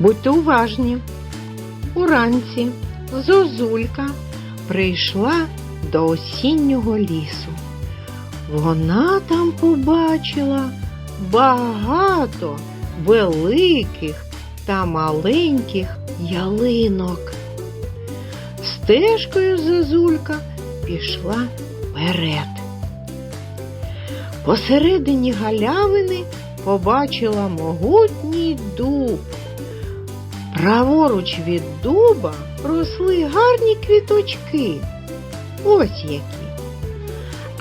Будьте уважні. Уранці Зозулька прийшла до осіннього лісу. Вона там побачила багато великих та маленьких ялинок. Стежкою Зозулька пішла вперед. Посередині галявини побачила могутній дуб. Праворуч від дуба росли гарні квіточки. Ось які.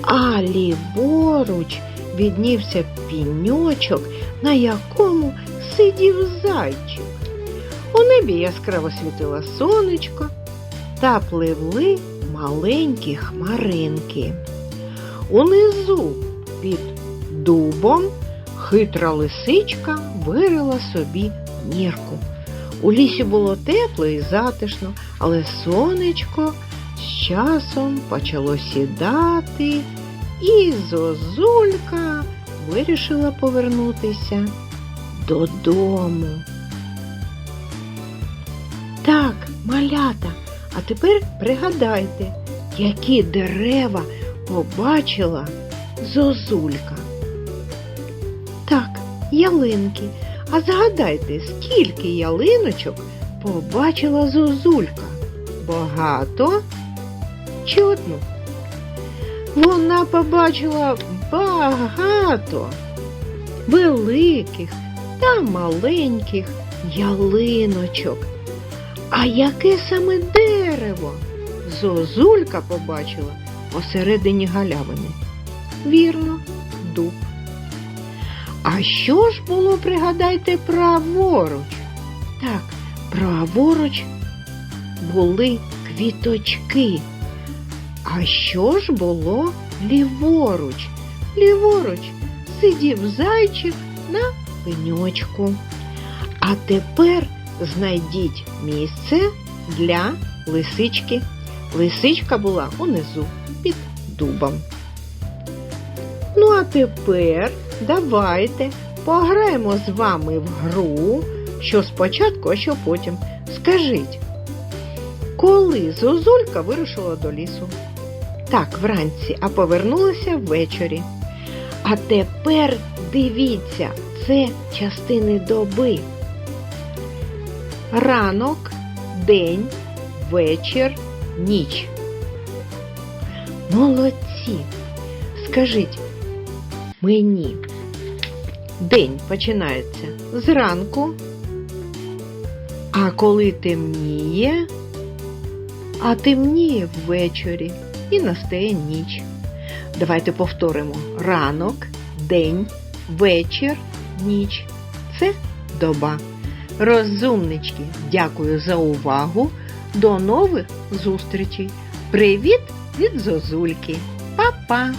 А ліворуч віднівся піньочок, на якому сидів зайчик. У небі яскраво світило сонечко та пливли маленькі хмаринки. Унизу під дубом хитра лисичка вирила собі нірку. У лісі було тепло і затишно, але сонечко з часом почало сідати, і зозулька вирішила повернутися додому. Так, малята, а тепер пригадайте, які дерева побачила зозулька. Так, ялинки. А згадайте, скільки ялиночок побачила зозулька? Багато чи одну? Вона побачила багато великих та маленьких ялиночок. А яке саме дерево? Зозулька побачила посередині галявини. Вірно, дуб. А що ж було, пригадайте, праворуч? Так, праворуч були квіточки. А що ж було ліворуч? Ліворуч сидів зайчик на пеньочку. А тепер знайдіть місце для лисички. Лисичка була унизу під дубом. Ну, а тепер давайте пограємо з вами в гру, що спочатку, а що потім. Скажіть, коли Зозулька вирушила до лісу? Так, вранці, а повернулася ввечері. А тепер дивіться, це частини доби. Ранок, день, вечір, ніч. Молодці. Скажіть мені, день починається зранку, а коли темніє, а темніє ввечері і настає ніч. Давайте повторимо ранок, день, вечір, ніч. Це доба. Розумнички, дякую за увагу. До нових зустрічей. Привіт від Зозульки. Па-па!